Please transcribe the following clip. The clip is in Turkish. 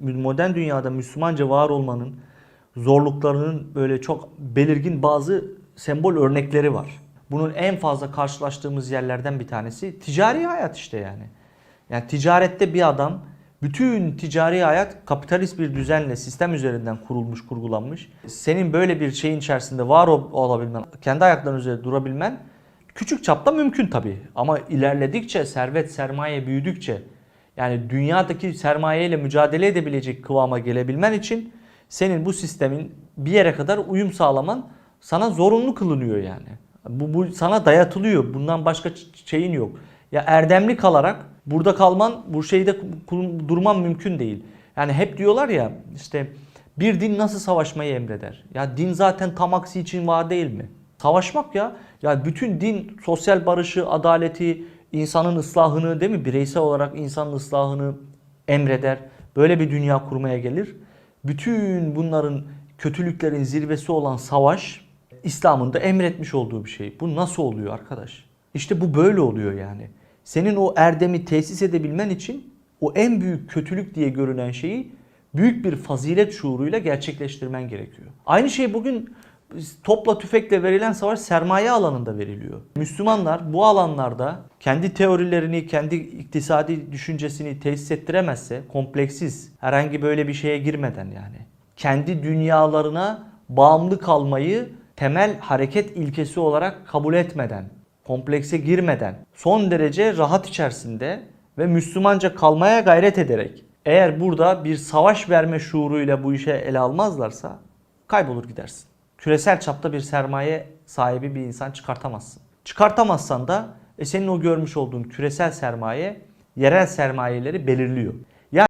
modern dünyada Müslümanca var olmanın zorluklarının böyle çok belirgin bazı sembol örnekleri var. Bunun en fazla karşılaştığımız yerlerden bir tanesi ticari hayat işte yani. Yani ticarette bir adam bütün ticari hayat kapitalist bir düzenle sistem üzerinden kurulmuş, kurgulanmış. Senin böyle bir şeyin içerisinde var ol- olabilmen, kendi ayaklarının üzerinde durabilmen küçük çapta mümkün tabii. Ama ilerledikçe, servet, sermaye büyüdükçe yani dünyadaki sermayeyle mücadele edebilecek kıvama gelebilmen için senin bu sistemin bir yere kadar uyum sağlaman sana zorunlu kılınıyor yani. Bu, bu sana dayatılıyor. Bundan başka şeyin yok. Ya erdemli kalarak burada kalman, bu şeyde durman mümkün değil. Yani hep diyorlar ya işte bir din nasıl savaşmayı emreder? Ya din zaten tam aksi için var değil mi? Savaşmak ya. Ya bütün din sosyal barışı, adaleti, insanın ıslahını değil mi? Bireysel olarak insanın ıslahını emreder. Böyle bir dünya kurmaya gelir. Bütün bunların kötülüklerin zirvesi olan savaş İslam'ın da emretmiş olduğu bir şey. Bu nasıl oluyor arkadaş? İşte bu böyle oluyor yani. Senin o erdemi tesis edebilmen için o en büyük kötülük diye görünen şeyi büyük bir fazilet şuuruyla gerçekleştirmen gerekiyor. Aynı şey bugün topla tüfekle verilen savaş sermaye alanında veriliyor. Müslümanlar bu alanlarda kendi teorilerini, kendi iktisadi düşüncesini tesis ettiremezse kompleksiz herhangi böyle bir şeye girmeden yani kendi dünyalarına bağımlı kalmayı temel hareket ilkesi olarak kabul etmeden, komplekse girmeden, son derece rahat içerisinde ve Müslümanca kalmaya gayret ederek eğer burada bir savaş verme şuuruyla bu işe ele almazlarsa kaybolur gidersin. Küresel çapta bir sermaye sahibi bir insan çıkartamazsın. Çıkartamazsan da e senin o görmüş olduğun küresel sermaye yerel sermayeleri belirliyor.